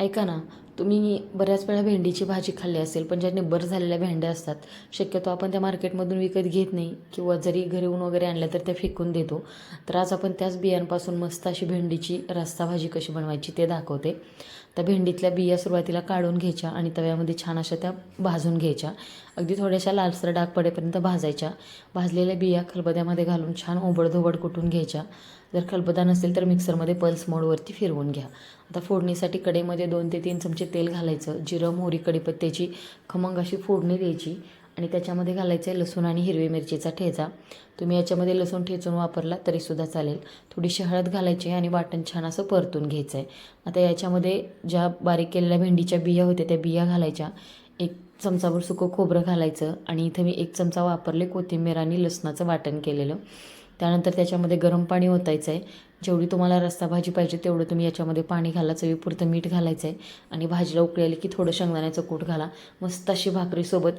ऐका ना तुम्ही बऱ्याच वेळा भेंडीची भाजी खाल्ली असेल पण ज्या निब्बर झालेल्या भेंड्या असतात शक्यतो आपण त्या मार्केटमधून विकत घेत नाही किंवा जरी घरी ऊन वगैरे आणल्या तर त्या फेकून देतो. तर आज आपण त्याच बियांपासून मस्त अशी भेंडीची रस्सा भाजी कशी बनवायची ते दाखवते. त्या भेंडीतल्या बिया सुरुवातीला काढून घ्यायच्या आणि तव्यामध्ये छान अशा त्या भाजून घ्यायच्या. अगदी थोड्याशा लालसर डाग पडेपर्यंत भाजायच्या. भाजलेल्या बिया खलबद्यामध्ये घालून छान ओबडधोबड कुटून घ्यायच्या. जर खलबदा नसेल तर मिक्सरमध्ये पल्स मोडवरती फिरवून घ्या. आता फोडणीसाठी कढईमध्ये दोन ते तीन चमचे तेल घालायचं जिरं मोहरी कढीपत्त्याची खमंग अशी फोडणी द्यायची आणि त्याच्यामध्ये घालायचं आहे लसूण आणि हिरवी मिरचीचा ठेचा. तुम्ही याच्यामध्ये लसूण ठेचून वापरला तरीसुद्धा चालेल. थोडीशी हळद घालायची आहे आणि वाटण छान असं परतून घ्यायचं आहे आता याच्यामध्ये ज्या बारीक केलेल्या भेंडीच्या बिया होत्या त्या बिया घालायच्या. एक चमचाभर सुकं खोबरं घालायचं आणि इथं मी एक चमचा वापरले कोथिंबीर आणि लसणाचं वाटण केलेलं. त्यानंतर त्याच्यामध्ये गरम पाणी ओतायचं आहे जेवढी तुम्हाला रस्सा भाजी पाहिजे तेवढं तुम्ही याच्यामध्ये पाणी घाला. चवीपुरतं मीठ घालायचं आहे आणि भाजीला उकळी आली की थोडं शेंगदाण्याचं कूट घाला. मस्त अशी भाकरीसोबत